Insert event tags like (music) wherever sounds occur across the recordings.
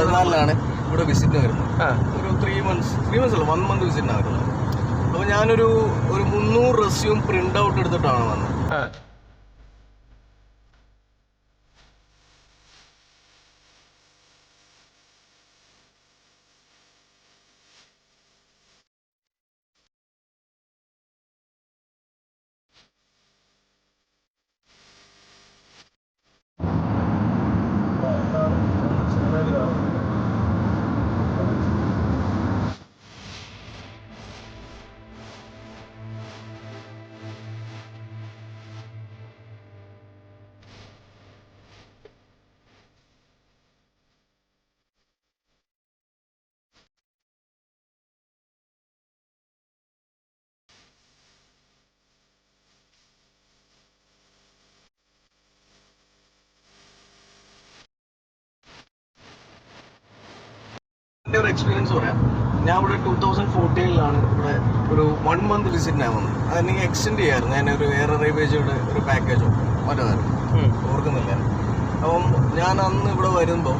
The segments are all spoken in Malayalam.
പതിനാലിലാണ് ഇവിടെ വിസിറ്റിന് വരുന്നത്. ഒരു ത്രീ മന്ത്സ് ത്രീ മന്ത്സ് അല്ല വൺ മന്ത് വിസിറ്റിനാണ് വരുന്നത് അപ്പോൾ ഞാനൊരു ഒരു മുന്നൂറ് റെസ്യൂം പ്രിന്റ് ഔട്ട് എടുത്തിട്ടാണ് വന്നത്. ഒരു എക്സ്പീരിയൻസ് പറയാം. ഞാൻ ഇവിടെ ടൂ തൗസൻഡ് ഫോർട്ടീനിലാണ് ഇവിടെ ഒരു വൺ മന്ത് വിസിറ്റിനാണ് വന്നത്. അതെനിക്ക് എക്സ്റ്റെൻഡ് ചെയ്യായിരുന്നു. ഞാൻ ഒരു എയർ അറേബ്യയുടെ ഒരു പാക്കേജോ മറ്റേതായിരുന്നു. ഓർക്കുന്നില്ല. അപ്പം ഞാൻ അന്ന് ഇവിടെ വരുമ്പോൾ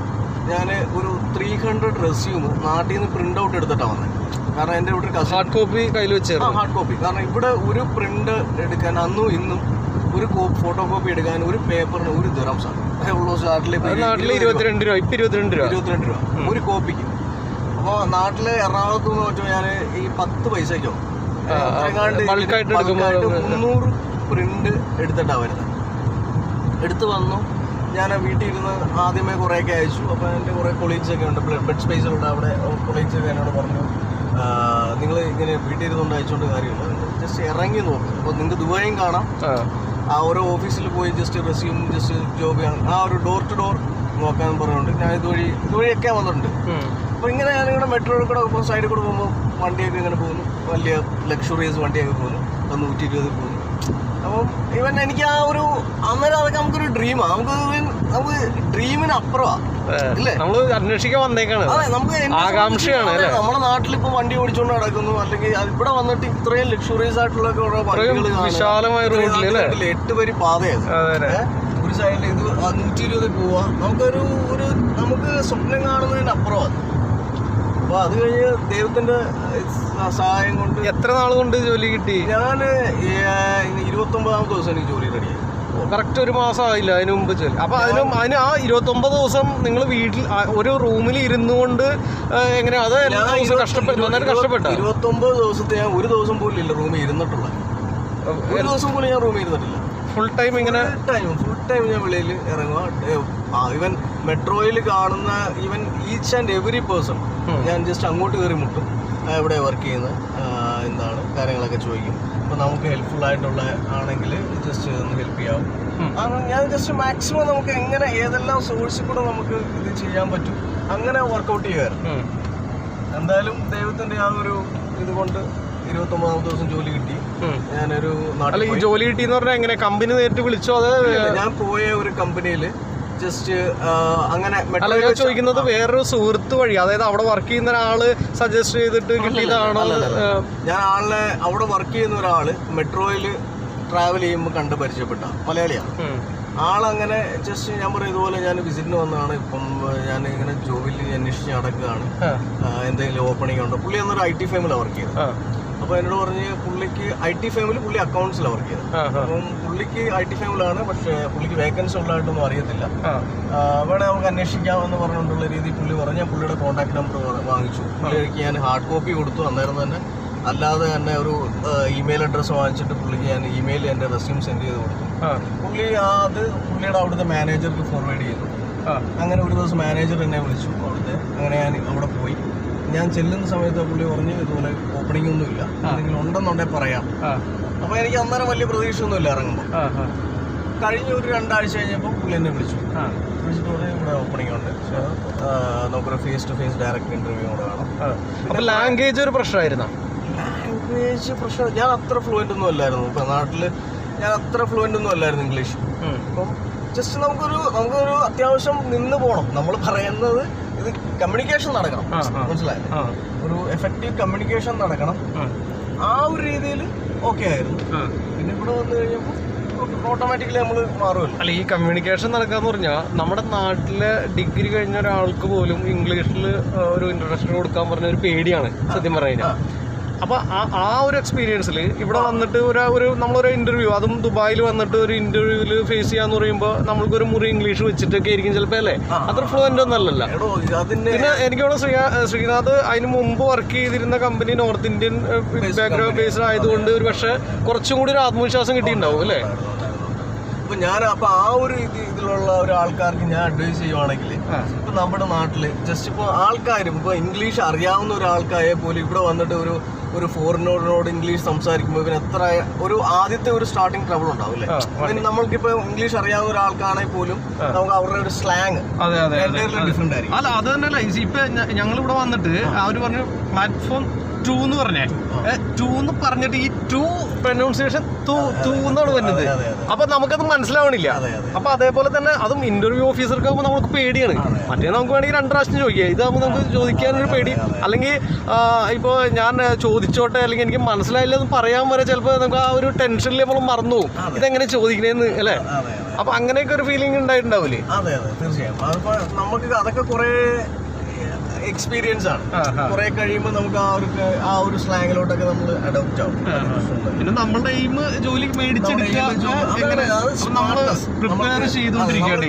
ഞാൻ ഒരു ത്രീ ഹൺഡ്രഡ് റെസ്യൂം നാട്ടിൽ നിന്ന് പ്രിന്റ് ഔട്ട് എടുത്തിട്ടാണ് വന്നത് കാരണം എന്റെ ഇവിടെ ഹാർഡ് കോപ്പി കയ്യിൽ വെച്ച് ഹാർഡ് കോപ്പി കാരണം ഇവിടെ ഒരു പ്രിന്റ് എടുക്കാൻ അന്നും ഇന്നും ഒരു ഫോട്ടോ കോപ്പി എടുക്കാൻ ഒരു പേപ്പറിന് ഒരു ദിറംസാണ് ഉള്ളൂ നാട്ടിൽ ഇരുപത്തിരണ്ട് രൂപ. ഇപ്പം ഇരുപത്തിരണ്ട് രൂപ. ഇരുപത്തിരണ്ട് രൂപ. ഒരു കോപ്പിക്ക് അപ്പോൾ നാട്ടിൽ എറണാകുളത്ത് നിന്ന് വെച്ചാൽ ഞാൻ ഈ പത്ത് പൈസയ്ക്കോ മുന്നൂറ് പ്രിന്റ് എടുത്തിട്ടാണ് വരുന്നത് എടുത്തു വന്നു. ഞാൻ വീട്ടിൽ ഇരുന്ന് ആദ്യമേ കുറേയൊക്കെ അയച്ചു. അപ്പോൾ എന്റെ കുറേ കൊളീഗ്സ് ഒക്കെ ഉണ്ട്. ബെഡ് സ്പേസ് ഉണ്ട്. അവിടെ കൊളീഗ്സ് ഒക്കെ എന്നോട് പറഞ്ഞു നിങ്ങൾ ഇങ്ങനെ വീട്ടിൽ ഇരുന്നുകൊണ്ട് അയച്ചുകൊണ്ട് കാര്യമില്ല. ജസ്റ്റ് ഇറങ്ങി നോക്കും. അപ്പോൾ നിങ്ങൾക്ക് ദുബായും കാണാം. ആ. ഓരോ ഓഫീസിൽ പോയി ജസ്റ്റ് റെസ്യൂം ജസ്റ്റ് ജോബ് ആ ഒരു ഡോർ ടു ഡോർ നോക്കാൻ പറഞ്ഞുകൊണ്ട് ഞാൻ ഇതുവഴി ഇതുവഴിയൊക്കെ വന്നിട്ടുണ്ട്. അപ്പോൾ ഇങ്ങനെ ഞാനിങ്ങനെ മെട്രോ കൂടെ ഇപ്പോൾ സൈഡിൽ കൂടെ പോകുമ്പോൾ വണ്ടിയൊക്കെ ഇങ്ങനെ പോകുന്നു. വലിയ ലക്ഷറീസ് വണ്ടിയൊക്കെ പോകുന്നു. അപ്പോൾ നൂറ്റി ഇരുപത് പോകുന്നു. അപ്പം ഇവൻ എനിക്ക് ആ ഒരു അന്നേരം അതൊക്കെ നമുക്കൊരു ഡ്രീമാണ് നമുക്ക് നമുക്ക് ഡ്രീമിന് അപ്പുറമാണ്? നമ്മൾ അന്വേഷിക്കാൻ വന്നേക്കാണ്. അതെ നമുക്ക് ആകാംക്ഷയാണ്? നമ്മുടെ നാട്ടിൽ ഇപ്പൊ വണ്ടി ഓടിച്ചുകൊണ്ട് നടക്കുന്നു. അല്ലെങ്കിൽ ഇവിടെ വന്നിട്ട് ഇത്രയും ലക്ഷറീസ് ആയിട്ടുള്ള. വിശാലമായ റോഡിൽ എട്ട് പേര് പാതയാണ്. ഒരു സൈഡിൽ ഇത് നൂറ്റി ഇരുപത് പോവാ. നമുക്കൊരു ഒരു നമുക്ക് സ്വപ്നം കാണുന്നതിന് അപ്പുറമാണ്. അപ്പൊ അത് കഴിഞ്ഞ് ദൈവത്തിന്റെ സഹായം കൊണ്ട് എത്ര നാൾ കൊണ്ട് ജോലി കിട്ടി? ഞാൻ ഇരുപത്തൊമ്പതാമത്തെ ദിവസം എനിക്ക് ജോലി റെഡിയായി കറക്റ്റ് ഒരു മാസം ആയില്ല അതിന് മുമ്പ് ജോലി. അപ്പൊ അതിനും അതിന് ആ ഇരുപത്തൊമ്പത് ദിവസം നിങ്ങൾ വീട്ടിൽ ഒരു റൂമിൽ ഇരുന്നു കൊണ്ട് എങ്ങനെയാ അത് എല്ലാ ദിവസവും കഷ്ടപ്പെട്ടു നന്നായിട്ട് കഷ്ടപ്പെട്ട? ഇരുപത്തി ഒമ്പത് ദിവസത്തെ ഞാൻ ഒരു ദിവസം പോലും ഇല്ല റൂമിൽ ഇരുന്നിട്ടുള്ള. ഒരു ദിവസം പോലും ഞാൻ റൂമിൽ ഇരുന്നിട്ടില്ല. ഫുൾ ടൈം ഇങ്ങനെ ഫുൾ ടൈം ഫുൾ ടൈം ഞാൻ വെളിയിൽ ഇറങ്ങുക ഈവൻ മെട്രോയിൽ കാണുന്ന even each and every person ഞാൻ ജസ്റ്റ് അങ്ങോട്ട് കയറി മുട്ടും. എവിടെ വർക്ക് ചെയ്യുന്ന എന്താണ്? കാര്യങ്ങളൊക്കെ ചോദിക്കും. അപ്പോൾ നമുക്ക് ഹെൽപ്ഫുൾ ആയിട്ടുള്ള ആണെങ്കിൽ ജസ്റ്റ് ഒന്ന് ഹെൽപ്പ് ചെയ്യാവും. അങ്ങനെ ഞാൻ ജസ്റ്റ് മാക്സിമം നമുക്ക് എങ്ങനെ ഏതെല്ലാം സോഴ്സിൽ കൂടെ നമുക്ക് ഇത് ചെയ്യാൻ പറ്റും അങ്ങനെ വർക്കൗട്ട് ചെയ്യുമായിരുന്നു. എന്തായാലും ദൈവത്തിന്റെ ആ ഒരു ഇതുകൊണ്ട് ഇരുപത്തൊമ്പതാമത്തെ ദിവസം ജോലി കിട്ടി. ഞാനൊരു നാട്ടിൽ ഈ ജോലി കിട്ടിയെന്ന് പറഞ്ഞാൽ എങ്ങനെ? കമ്പനി നേരിട്ട് വിളിച്ചോ അത് ഞാൻ പോയ ഒരു കമ്പനിയിൽ ജസ്റ്റ് അങ്ങനെ അല്ല ഞാൻ ചോദിക്കുന്നത് വേറൊരു സുഹൃത്ത് വഴി അതായത് അവിടെ വർക്ക് ചെയ്യുന്ന ഒരാൾ സജസ്റ്റ് ചെയ്തിട്ട് കിട്ടിയതാണോ ഞാൻ ആളെ അവിടെ വർക്ക് ചെയ്യുന്ന ഒരാൾ മെട്രോയിൽ ട്രാവൽ ചെയ്യുമ്പോൾ കണ്ട് പരിചയപ്പെട്ട മലയാളിയാണ്. ആളങ്ങനെ ജസ്റ്റ് ഞാൻ പറയും ഇതുപോലെ ഞാൻ വിസിറ്റിന് വന്നതാണ്. ഇപ്പം ഞാൻ ഇങ്ങനെ ജോബിൽ അന്വേഷിച്ച് നടക്കുകയാണ്. എന്തെങ്കിലും ഓപ്പണിംഗ് ഉണ്ടോ? പുള്ളി അന്നൊരു ഐ ടി ഫേമിലാണ് വർക്ക് ചെയ്തത്. അപ്പൊ അപ്പോൾ എന്നോട് പറഞ്ഞ് പുള്ളിക്ക് ഐ ടി ഫേമിൽ പുള്ളി അക്കൗണ്ട്സിലാണ് വർക്ക് ചെയ്തത്. അപ്പം പുള്ളിക്ക് ഐ ടി ഫേമിലാണ് പക്ഷേ പുള്ളിക്ക് വേക്കൻസി ഉള്ളതായിട്ടൊന്നും അറിയത്തില്ല. വേണേ നമുക്ക് അന്വേഷിക്കാം എന്ന് പറഞ്ഞുകൊണ്ടുള്ള രീതി പുള്ളി പറഞ്ഞു പുള്ളിയുടെ കോൺടാക്ട് നമ്പർ വാങ്ങിച്ചു. പുള്ളിക്ക് ഞാൻ ഹാർഡ് കോപ്പി കൊടുത്തു അന്നേരം തന്നെ. അല്ലാതെ തന്നെ ഒരു ഇമെയിൽ അഡ്രസ്സ് വാങ്ങിച്ചിട്ട് പുള്ളിക്ക് ഞാൻ ഇമെയിൽ എന്റെ റെസ്യൂം സെൻഡ് ചെയ്ത് കൊടുത്തു. പുള്ളി അത് പുള്ളിയുടെ അവിടുത്തെ മാനേജർക്ക് ഫോർവേഡ് ചെയ്തു. അങ്ങനെ ഒരു ദിവസം മാനേജർ എന്നെ വിളിച്ചു അവിടുത്തെ. അങ്ങനെ ഞാൻ അവിടെ പോയി. ഞാൻ ചെല്ലുന്ന സമയത്ത് പുള്ളി പറഞ്ഞു ഇതുപോലെ ഓപ്പണിംഗ് ഒന്നുമില്ല. എന്തെങ്കിലും ഉണ്ടെന്നുണ്ടെങ്കിൽ പറയാം. അപ്പോൾ എനിക്ക് അന്നേരം വലിയ പ്രതീക്ഷയൊന്നുമില്ല ഇറങ്ങുമ്പോൾ കഴിഞ്ഞ ഒരു രണ്ടാഴ്ച കഴിഞ്ഞപ്പോൾ പുള്ളി എന്നെ വിളിച്ചു. വിളിച്ചിട്ട് പറഞ്ഞു ഇവിടെ ഓപ്പണിംഗ് ഉണ്ട്. നമുക്കൊരു face to face direct interview കൂടെ വേണം. അപ്പൊ ലാംഗ്വേജ് ഒരു പ്രശ്നമായിരുന്നു? ലാംഗ്വേജ് പ്രശ്നം ഞാൻ അത്ര ഫ്ലുവന്റ് ഒന്നും അല്ലായിരുന്നു. ഇപ്പം നാട്ടിൽ ഞാൻ അത്ര ഫ്ലുവന്റ് ഒന്നും അല്ലായിരുന്നു ഇംഗ്ലീഷ്. അപ്പം ജസ്റ്റ് നമുക്കൊരു നമുക്കൊരു അത്യാവശ്യം നിന്ന് പോകണം നമ്മൾ പറയുന്നത് ഇത് കമ്മ്യൂണിക്കേഷൻ നടക്കണം. മനസ്സിലായില്ലേ? ഒരു എഫക്റ്റീവ് കമ്മ്യൂണിക്കേഷൻ നടക്കണം. ആ. ഒരു രീതിയിൽ ഓക്കെ ആയിരുന്നു. പിന്നെ ഇവിടെ വന്നു കഴിഞ്ഞപ്പോൾ ഓട്ടോമാറ്റിക്കലി നമ്മൾ മാറുമല്ലോ. അല്ല ഈ കമ്മ്യൂണിക്കേഷൻ നടക്കാന്ന് പറഞ്ഞാൽ നമ്മുടെ നാട്ടിലെ ഡിഗ്രി കഴിഞ്ഞ ഒരാൾക്ക് പോലും ഇംഗ്ലീഷിൽ ഒരു ഇൻട്രൊഡക്ഷൻ കൊടുക്കാൻ പറഞ്ഞ ഒരു പേടിയാണ് സത്യം പറഞ്ഞു കഴിഞ്ഞാൽ അപ്പൊ ആ ആ ഒരു എക്സ്പീരിയൻസിൽ ഇവിടെ വന്നിട്ട് ഒരു ഒരു നമ്മളൊരു ഇന്റർവ്യൂ അതും ദുബായിൽ വന്നിട്ട് ഒരു ഇന്റർവ്യൂവിൽ ഫേസ് ചെയ്യാന്ന് പറയുമ്പോൾ നമ്മൾക്കൊരു മുറി ഇംഗ്ലീഷ് വെച്ചിട്ടൊക്കെ ആയിരിക്കും ചിലപ്പോൾ അല്ലേ? അത്ര ഫ്ലുവന്റ് ഒന്നല്ലല്ലോ അല്ലല്ല. പിന്നെ എനിക്ക് തോന്നുന്നു ശ്രീ ശ്രീനാഥ് അതിന് മുമ്പ് വർക്ക് ചെയ്തിരുന്ന company North Indian background based ആയതുകൊണ്ട് ഒരു പക്ഷേ കുറച്ചും കൂടി ഒരു ആത്മവിശ്വാസം കിട്ടിയിട്ടുണ്ടാവും അല്ലേ? അപ്പൊ ഞാൻ അപ്പൊ ആ ഒരു ഇതിലുള്ള ഒരു ആൾക്കാർക്ക് ഞാൻ അഡ്വൈസ് ചെയ്യുവാണെങ്കിൽ ഇപ്പൊ നമ്മുടെ നാട്ടിൽ ജസ്റ്റ് ഇപ്പൊ ആൾക്കാരും ഇപ്പൊ ഇംഗ്ലീഷ് അറിയാവുന്ന ഒരാൾക്കായ പോലും ഇവിടെ വന്നിട്ട് ഒരു ഒരു ഫോറിനോടിനോട് ഇംഗ്ലീഷ് സംസാരിക്കുമ്പോൾ ഇവന് എത്ര ഒരു ആദ്യത്തെ ഒരു സ്റ്റാർട്ടിങ് ട്രബിൾ ഉണ്ടാവും അല്ലേ ആ, പിന്നെ നമ്മൾക്കിപ്പോ ഇംഗ്ലീഷ് അറിയാവുന്ന ഒരാൾക്കാണെങ്കിൽ പോലും നമുക്ക് അവരുടെ ഒരു സ്ലാങ് ഡിഫറെന്റ് ആയിരിക്കും. അല്ല അത് തന്നെയല്ല ഇപ്പൊ ഞങ്ങൾ ഇവിടെ വന്നിട്ട് അവർ പറഞ്ഞു പ്ലാറ്റ്ഫോം ടു എന്ന് പറഞ്ഞേ. ടു എന്ന് പറഞ്ഞിട്ട് ഈ ടു പ്രൊനൗൺസിയേഷൻ ടു എന്നാണ് വരുന്നത്. അപ്പൊ നമുക്കത് മനസ്സിലാവണില്ല. അപ്പൊ അതേപോലെ തന്നെ അതും ഇന്റർവ്യൂ ഓഫീസർക്ക് ആകുമ്പോൾ നമുക്ക് പേടിയാണ്. മറ്റേ നമുക്ക് വേണമെങ്കിൽ രണ്ട് പ്രാവശ്യം ചോദിക്കാം. ഇതാകുമ്പോൾ നമുക്ക് ചോദിക്കാനൊരു പേടി. അല്ലെങ്കിൽ ഇപ്പോൾ ഞാൻ ചോദിച്ചോട്ടെ അല്ലെങ്കിൽ എനിക്ക് മനസ്സിലായില്ല എന്ന് പറയാൻ വരെ ചിലപ്പോൾ നമുക്ക് ആ ഒരു ടെൻഷനിൽ നമ്മൾ മറന്നു പോകും. ഇതെങ്ങനെ ചോദിക്കണേന്ന് അല്ലേ? അപ്പൊ അങ്ങനെയൊക്കെ ഒരു ഫീലിംഗ് ഉണ്ടായിട്ടുണ്ടാവില്ലേ അതെ അതെ തീർച്ചയായും. അതിപ്പോ നമുക്ക് അതൊക്കെ കുറെ എക്സ്പീരിയൻസ് ആണ്. കുറെ കഴിയുമ്പോൾ നമുക്ക് ആ ഒരു ആ ഒരു സ്ലാങ്ങിലോട്ടൊക്കെ നമ്മൾ അഡോപ്റ്റ് ആവും. പിന്നെ നമ്മളുടെ എയിം ജോലി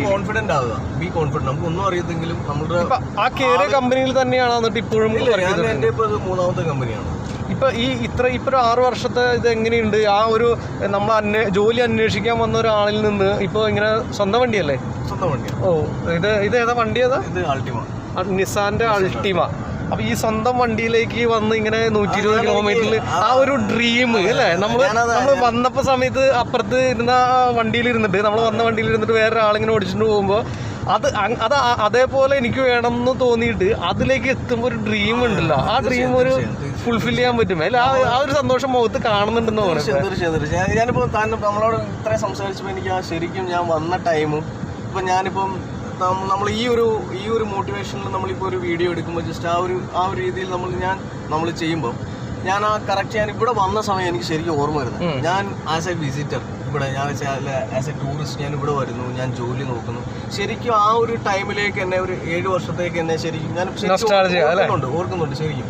കോൺഫിഡന്റ് ആവുക. ബി കോൺഫിഡന്റ് നമുക്ക് ഒന്നും അറിയത്തെങ്കിലും നമ്മുടെ ആ കേറിയ കമ്പനിയിൽ തന്നെയാണ് എന്നിട്ട് ഇപ്പോഴും എന്റെ ഇപ്പൊ മൂന്നാമത്തെ കമ്പനിയാണ് ഇപ്പൊ ഈ ഇത്ര ഇപ്പൊ ഒരു ആറ് വർഷത്തെ ഇത് എങ്ങനെയുണ്ട്? ആ ഒരു നമ്മൾ അന്വേ ജോലി അന്വേഷിക്കാൻ വന്ന ഒരാളിൽ നിന്ന് ഇപ്പൊ ഇങ്ങനെ സ്വന്തം വണ്ടിയല്ലേ? സ്വന്തം വണ്ടി ഓ ഇത് ഇത് ഏതാ വണ്ടി ഏതാ? ഇത് അൾട്ടിമ ആ, നിസാന്റെ അൾട്ടിമ. അപ്പൊ ഈ സ്വന്തം വണ്ടിയിലേക്ക് വന്ന് ഇങ്ങനെ നൂറ്റി ഇരുപത് കിലോമീറ്ററിൽ ആ ഒരു ഡ്രീം അല്ലേ? നമ്മൾ നമ്മൾ നമ്മൾ വന്നപ്പോ സമയത്ത് അപ്പുറത്ത് ഇരുന്ന വണ്ടിയിൽ ഇരുന്നിട്ട് നമ്മൾ വന്ന വണ്ടിയിൽ ഇരുന്നിട്ട് വേറെ ആളിങ്ങനെ ഓടിച്ചിട്ട് പോകുമ്പോ അത് അത് അതേപോലെ എനിക്ക് വേണം എന്ന് തോന്നിയിട്ട് അതിലേക്ക് എത്തുമ്പോൾ ഒരു ഡ്രീം ഉണ്ടല്ലോ. ആ ഡ്രീം ഒരു ഫുൾഫിൽ ചെയ്യാൻ പറ്റും. അല്ല? ആ ഒരു സന്തോഷം മുഖത്ത് കാണുന്നുണ്ടെന്ന് ഞാൻ- ഞാനിപ്പോ താൻ നമ്മളോട് ഇത്രയും സംസാരിച്ചപ്പോൾ എനിക്ക് ആ ശരിക്കും ഞാൻ വന്ന ടൈമും ഇപ്പൊ ഞാനിപ്പം നമ്മൾ ഈ ഒരു ഈ ഒരു മോട്ടിവേഷനിൽ നമ്മളിപ്പോൾ ഒരു വീഡിയോ എടുക്കുമ്പോൾ ജസ്റ്റ് ആ ഒരു ആ ഒരു രീതിയിൽ നമ്മൾ ഞാൻ നമ്മൾ ചെയ്യുമ്പോൾ ഞാൻ ആ കറക്റ്റ് ഞാൻ ഇവിടെ വന്ന സമയം എനിക്ക് ശരിക്കും ഓർമ്മ വരുന്നത്. ഞാൻ ആസ് എ വിസിറ്റർ ഇവിടെ ഞാൻ ആസ് എ ടൂറിസ്റ്റ് ഞാൻ ഇവിടെ വരുന്നു ഞാൻ ജോലി നോക്കുന്നു. ശരിക്കും ആ ഒരു ടൈമിലേക്ക് എന്നെ ഒരു ഏഴ് വർഷത്തേക്ക് എന്നെ ശരിക്കും ഞാൻ? ഓർക്കുന്നുണ്ട് ഓർക്കുന്നുണ്ട് ശരിക്കും.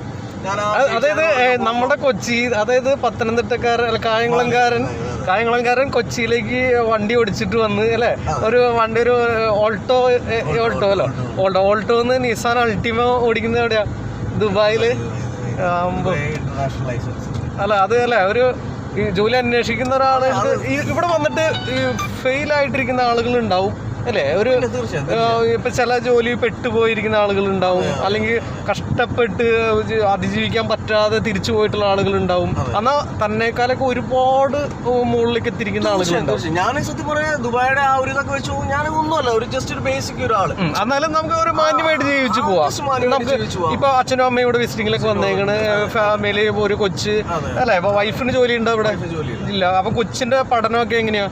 അതായത് നമ്മുടെ കൊച്ചി അതായത് പത്തനംതിട്ടക്കാരൻ കായംകുളംകാരൻ കായംകുളംകാരൻ കൊച്ചിയിലേക്ക് വണ്ടി ഓടിച്ചിട്ട് വന്ന് അല്ലേ? ഒരു വണ്ടി ഒരു ഓൾട്ടോ ഓൾട്ടോ അല്ലോ? ഓൾട്ടോ ഓൾട്ടോ എന്ന് നിസാൻ അൾട്ടിമ ഓടിക്കുന്നത് എവിടെയാ? ദുബായിൽ? അല്ല അത് അല്ല ഒരു ജോലി അന്വേഷിക്കുന്ന ഒരാൾ ഇവിടെ വന്നിട്ട് ഫെയിൽ ആയിട്ടിരിക്കുന്ന ആളുകൾ ഉണ്ടാവും അല്ലേ? ഒരു ഇപ്പൊ ചില ജോലി പെട്ടുപോയിരിക്കുന്ന ആളുകൾ ഉണ്ടാവും അല്ലെങ്കിൽ കഷ്ടപ്പെട്ട് അതിജീവിക്കാൻ പറ്റാതെ തിരിച്ചു പോയിട്ടുള്ള ആളുകൾ ഉണ്ടാവും എന്നാ തന്നെക്കാലൊക്കെ ഒരുപാട് മുകളിലേക്ക് എത്തിയിരിക്കുന്ന ആളുകളുണ്ടാവും. ഞാൻ സത്യം പറയാ ദുബായിയുടെ ആ ഒരു ഇതൊക്കെ വെച്ചു ഞാൻ ഒന്നുമല്ല ഒരു ജസ്റ്റ് ഒരു ബേസിക് ഒരാൾ ഉം, എന്നാലും നമുക്ക് ഒരു മാന്യമായിട്ട് ജീവിച്ചു പോവാം. നമുക്ക്. ഇപ്പൊ അച്ഛനും അമ്മയും ഇവിടെ വിസിറ്റിംഗിലൊക്കെ വന്നേക്കണ്. ഫാമിലി ഒരു കൊച്ച്. അല്ലെ? അപ്പൊ വൈഫിന് ജോലി ഉണ്ടോ ഇവിടെ ഇല്ല. അപ്പൊ കൊച്ചിന്റെ പഠനമൊക്കെ എങ്ങനെയാ?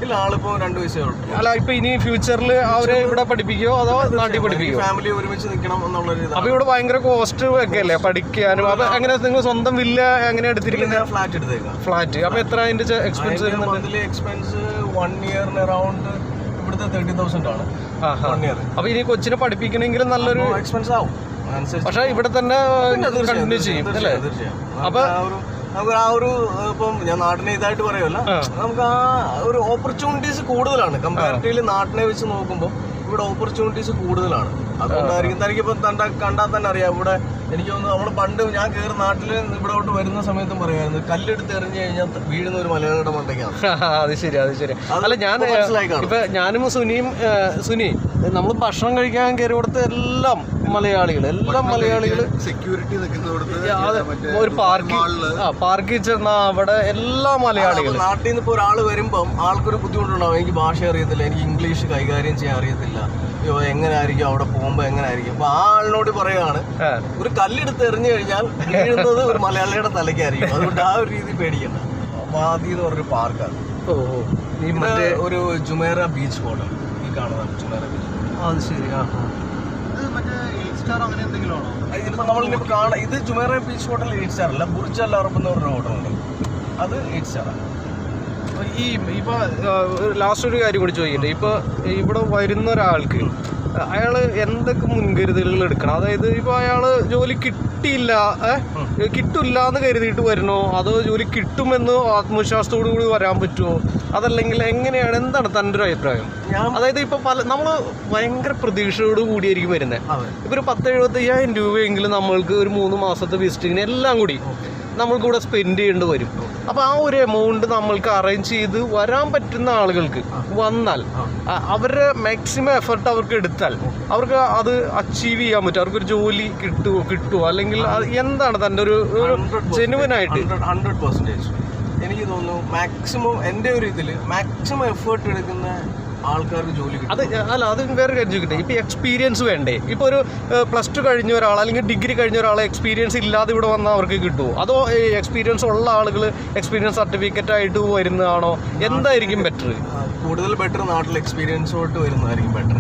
അല്ല ഇപ്പൊ ഇനി ഫ്യൂച്ചറിൽ അവരെ ഇവിടെ പഠിപ്പിക്കോ അതോ നാട്ടിൽ പഠിപ്പിക്കോ? ഫാമിലി ഒരുമിച്ച് നിൽക്കണം എന്നുള്ള അപ്പൊ ഇവിടെ ഭയങ്കര കോസ്റ്റ് ഒക്കെ അല്ലേ പഠിക്കാനും? അപ്പൊ എങ്ങനെ നിങ്ങൾ സ്വന്തം വില്ല എങ്ങനെ എടുത്തിരിക്കുന്നത് ഫ്ലാറ്റ് എടുത്തേക്കാം. ഫ്ലാറ്റ് അപ്പൊ എത്ര അതിന്റെ എക്സ്പെൻസ് വരുന്നുണ്ട്? എക്സ്പെൻസ് വൺ ഇയറിന് അറൌണ്ട് ഇവിടുത്തെ തേർട്ടി തൗസൻഡ് ആണ്. വൺ ഇയർ അപ്പൊ ഇനി കൊച്ചിനെ പഠിപ്പിക്കണമെങ്കിൽ നല്ലൊരു എക്സ്പെൻസ് ആവും. പക്ഷെ ഇവിടെ തന്നെ കണ്ടിന്യൂ ചെയ്യും അല്ലേ. അപ്പൊ- നമുക്ക് ആ ഒരു ഇപ്പം ഞാൻ നാടിനെ ഇതായിട്ട് പറയുമല്ല. നമുക്ക് ആ ഒരു ഓപ്പർച്യൂണിറ്റീസ് കൂടുതലാണ്. കമ്പാരിറ്റീവ്ലി നാട്ടിനെ വെച്ച് നോക്കുമ്പോൾ ഇവിടെ ഓപ്പർച്യൂണിറ്റീസ് കൂടുതലാണ്. അതുകൊണ്ടായിരിക്കും തനിക്ക് ഇപ്പം തണ്ട കണ്ടാൽ തന്നെ അറിയാം. ഇവിടെ എനിക്ക് തോന്നുന്നു നമ്മൾ പണ്ട് ഞാൻ കയറി നാട്ടിൽ ഇവിടോട്ട് വരുന്ന സമയത്തും പറയുമായിരുന്നു കല്ലെടുത്ത് എറിഞ്ഞു കഴിഞ്ഞാൽ വീഴുന്ന ഒരു മലയാളിയുടെ മണ്ടയ്ക്കാണ്. (laughs) അത് ശരി അത് ശരി. അതല്ല അല്ല ഞാൻ ഇപ്പൊ ഞാനും സുനിയും സുനി നമ്മൾ ഭക്ഷണം കഴിക്കാൻ കയറി കൊടുത്ത് എല്ലാം മലയാളികൾ എല്ലാം മലയാളികൾ സെക്യൂരിറ്റി ഒരു പാർക്കിൽ ആ പാർക്കിൽ ചെന്ന അവിടെ എല്ലാ മലയാളികൾ നാട്ടിൽ നിന്ന് ഇപ്പോൾ ഒരാൾ വരുമ്പം ആൾക്കൊരു ബുദ്ധിമുട്ടുണ്ടാവും. എനിക്ക് ഭാഷ അറിയത്തില്ല എനിക്ക് ഇംഗ്ലീഷ് കൈകാര്യം ചെയ്യാൻ അറിയത്തില്ല. അയ്യോ എങ്ങനെ ആയിരിക്കും അവിടെ പോകുമ്പോൾ എങ്ങനെ ആയിരിക്കും അപ്പൊ ആ ആളിനോട് പറയുകയാണ് ഒരു കല്ലെടുത്ത് എറിഞ്ഞു കഴിഞ്ഞാൽ വീഴുന്നത് ഒരു മലയാളിയുടെ തലയ്ക്കായിരിക്കും. അതുകൊണ്ട് ആ ഒരു രീതി പേടിക്കണ്ട. വാദി എന്ന് പറഞ്ഞൊരു പാർക്കാണ്. ഓ ഓ. മറ്റേ ഒരു ജുമേറ ബീച്ച് ഹോട്ടൽ ഈ കാണുന്നതാണ് ജുമേറ ബീച്ച്. അത് ശരി ആ ആ. ഇത് മറ്റേ എയ്റ്റ് സ്റ്റാർ അങ്ങനെ എന്തെങ്കിലും ആണോ? ഇതിപ്പോ നമ്മളിപ്പോ കാണാം ഇത് Jumeirah beach hotel eight star അല്ല ബുർജ് അൽ അറബ് എന്ന് പറഞ്ഞൊരു ഹോട്ടലുണ്ട് അത് എയ്റ്റ് സ്റ്റാർ ആണ്. ഈ ഇപ്പൊ ലാസ്റ്റ് ഒരു കാര്യം കൂടി ചോദിക്കട്ടെ. ഇപ്പൊ ഇവിടെ വരുന്ന ഒരാൾക്ക് അയാൾ എന്തൊക്കെ മുൻകരുതലുകൾ എടുക്കണം? അതായത് ഇപ്പൊ അയാൾ ജോലി കിട്ടിയില്ല ഏ? കിട്ടില്ല എന്ന് കരുതിയിട്ട് വരണോ? അതോ ജോലി കിട്ടുമെന്ന് ആത്മവിശ്വാസത്തോടു കൂടി വരാൻ പറ്റുമോ? അതല്ലെങ്കിൽ എങ്ങനെയാണ്? എന്താണ് തന്റെ ഒരു അഭിപ്രായം അതായത് ഇപ്പൊ പല നമ്മൾ ഭയങ്കര പ്രതീക്ഷയോട് കൂടിയായിരിക്കും വരുന്നത്. ഇപ്പൊ ഒരു പത്ത് എഴുപത്തയ്യായിരം രൂപയെങ്കിലും നമ്മൾക്ക് ഒരു മൂന്ന് മാസത്തെ വിസിറ്റിങ്ങിന് എല്ലാം കൂടി. നമ്മൾക്ക് കൂടെ സ്പെൻഡ് ചെയ്യേണ്ടി വരും. അപ്പോൾ ആ ഒരു എമൗണ്ട് നമ്മൾക്ക് അറേഞ്ച് ചെയ്ത് വരാൻ പറ്റുന്ന ആളുകൾക്ക് വന്നാൽ അവരുടെ മാക്സിമം എഫർട്ട് അവർക്ക് എടുത്താൽ അവർക്ക് അത് അച്ചീവ് ചെയ്യാൻ പറ്റും. അവർക്കൊരു ജോലി കിട്ടുമോ കിട്ടുമോ അല്ലെങ്കിൽ എന്താണ് തന്റെ ഒരു ജെനുവൻ ആയിട്ട്? ഹൺഡ്രഡ് പെർസെന്റേജ് എനിക്ക് തോന്നുന്നു മാക്സിമം എന്റെ ഒരു ഇതിൽ മാക്സിമം എഫേർട്ട് എടുക്കുന്ന ആൾക്കാർക്ക് ജോലി കിട്ടും. അത് അല്ല അത് വേറെ കാര്യം ചോദിക്കട്ടെ. ഇപ്പൊ എക്സ്പീരിയൻസ് വേണ്ടേ? ഇപ്പൊ ഒരു പ്ലസ് ടു കഴിഞ്ഞ ഒരാൾ അല്ലെങ്കിൽ ഡിഗ്രി കഴിഞ്ഞ ഒരാൾ എക്സ്പീരിയൻസ് ഇല്ലാതെ ഇവിടെ വന്നാൽ അവർക്ക് കിട്ടുമോ അതോ എക്സ്പീരിയൻസ് ഉള്ള ആളുകൾ എക്സ്പീരിയൻസ് സർട്ടിഫിക്കറ്റ് ആയിട്ട് വരുന്നതാണോ? എന്തായിരിക്കും ബെറ്റർ കൂടുതൽ ബെറ്റർ നാട്ടിൽ എക്സ്പീരിയൻസോട്ട് വരുന്നതായിരിക്കും ബെറ്റർ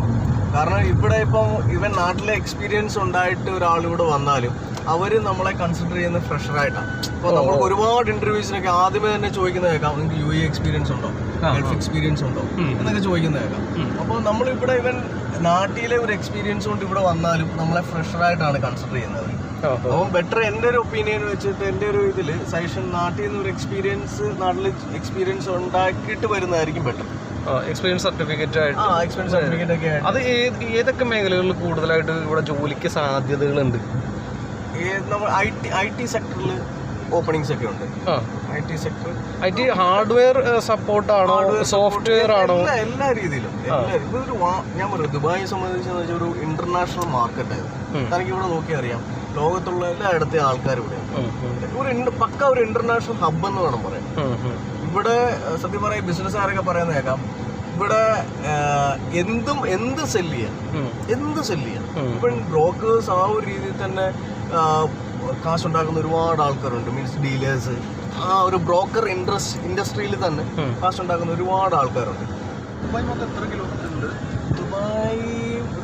കാരണം ഇവിടെ ഇപ്പം ഇവൻ നാട്ടിലെ എക്സ്പീരിയൻസ് ഉണ്ടായിട്ട് ഒരാൾ ഇവിടെ വന്നാലും അവർ നമ്മളെ കൺസിഡർ ചെയ്യുന്ന ഫ്രഷറായിട്ടാണ് അപ്പോൾ നമ്മൾ ഒരുപാട് ഇന്റർവ്യൂസിനൊക്കെ ആദ്യമേ തന്നെ ചോദിക്കുന്നത് കേൾക്കാം. നിങ്ങൾക്ക് യു എ എക്സ്പീരിയൻസ് ഉണ്ടോ? ഗൾഫ് എക്സ്പീരിയൻസ് ഉണ്ടോ? എന്നൊക്കെ ചോദിക്കുന്നത് കേൾക്കാം. അപ്പോൾ നമ്മളിവിടെ ഇവൻ നാട്ടിലെ ഒരു എക്സ്പീരിയൻസ് കൊണ്ട് ഇവിടെ വന്നാലും നമ്മളെ ഫ്രഷറായിട്ടാണ് കൺസിഡർ ചെയ്യുന്നത്. അപ്പോൾ ബെറ്റർ എന്റെ ഒരു ഒപ്പീനിയൻ വെച്ചിട്ട് എന്റെ ഒരു ഇതിൽ സൈഷൻ നാട്ടിൽ നിന്ന് ഒരു എക്സ്പീരിയൻസ് നാട്ടിൽ എക്സ്പീരിയൻസ് ഉണ്ടാക്കിയിട്ട് വരുന്നതായിരിക്കും ബെറ്റർ എക്സ്പീരിയൻസ് സർട്ടിഫിക്കറ്റ് ആയിട്ട്. എക്സ്പീരിയൻസ് സർട്ടിഫിക്കറ്റ് ഒക്കെ അത് ഏത് ഏതൊക്കെ മേഖലകളിൽ കൂടുതലായിട്ട് ഇവിടെ ജോലിക്ക് സാധ്യതകളുണ്ട്? നമ്മൾ ഐ ടി ഐ ടി സെക്ടറിൽ ഓപ്പണിങ്സ് ഒക്കെ ഉണ്ട്. I T sector I T hardware സപ്പോർട്ടാണോ software ആണോ? എല്ലാ രീതിയിലും. ഇതൊരു ഞാൻ പറയും ദുബായെ സംബന്ധിച്ച് ഒരു ഇന്റർനാഷണൽ മാർക്കറ്റ് ആയിരുന്നു. തനിക്ക് ഇവിടെ നോക്കി അറിയാം. ലോകത്തുള്ള എല്ലായിടത്തെ ആൾക്കാർ ഇവിടെ ഒരു പക്ക ഒരു ഇന്റർനാഷണൽ ഹബ് എന്ന് വേണം പറയാം. ഇവിടെ സത്യം പറയാം ബിസിനസ്സുകാരൊക്കെ പറയാൻ കേൾക്കാം. ഇവിടെ എന്തും എന്ത് സെല്ല് ചെയ്യാം. എന്ത് സെല്ല് ചെയ്യാം. ഇപ്പം ബ്രോക്കേഴ്സ് ആ ഒരു രീതിയിൽ തന്നെ കാശുണ്ടാക്കുന്ന ഒരുപാട് ആൾക്കാരുണ്ട് മീൻസ് ഡീലേഴ്സ് ആ ഒരു ബ്രോക്കർ ഇൻഡസ്ട്രി ഇൻഡസ്ട്രിയിൽ തന്നെ. കാശുണ്ടാക്കുന്ന ഒരുപാട് ആൾക്കാരുണ്ട്. ദുബായ് മൊത്തം എത്ര കിലോമീറ്റർ ഉണ്ട്? ദുബായ്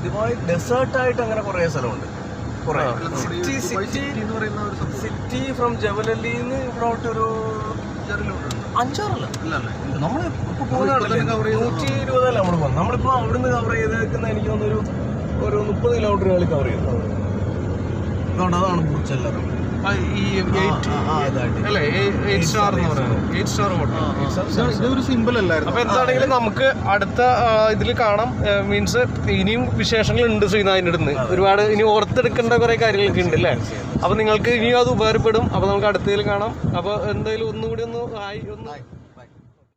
ദുബായ് ഡെസേർട്ടായിട്ട് അങ്ങനെ കുറേ സ്ഥലമുണ്ട്. സിറ്റി സിറ്റി സിറ്റി എന്ന് പറയുന്ന ഒരു സിറ്റി ഫ്രം ജവലല്ലിന്ന് ഇവിടോട്ട് ഒരു അഞ്ചാറല്ല. നമ്മൾ ഇപ്പൊ ഇപ്പൊ പോകുന്നതല്ലേ തന്നെ cover ചെയ്തു. നൂറ്റി ഇരുപതല്ല നമ്മൾ പോകുന്നത് നമ്മളിപ്പോ അവിടുന്ന് കവർ ചെയ്തേക്കുന്ന എനിക്ക് തോന്നുന്നു ഒരു ഒരു മുപ്പത് കിലോമീറ്ററുകളിൽ കവർ ചെയ്തു. അതാണ് ഇതൊരു സിമ്പിൾ അല്ലായിരുന്നു. അപ്പൊ എന്താണെങ്കിലും നമുക്ക് അടുത്ത ഇതിൽ കാണാം. മീൻസ് ഇനിയും വിശേഷങ്ങൾ ഉണ്ട് ശ്രീനാഥിന്റെ അടുത്ത്. ഒരുപാട് ഇനി ഓർത്തെടുക്കേണ്ട കുറെ കാര്യങ്ങളൊക്കെ ഉണ്ട് അല്ലേ അപ്പൊ നിങ്ങൾക്ക് ഇനിയും അത് ഉപകാരപ്പെടും. അപ്പൊ നമുക്ക് അടുത്തതിൽ കാണാം. അപ്പൊ എന്തായാലും ഒന്നുകൂടി ഒന്ന് ആയി ഒന്ന്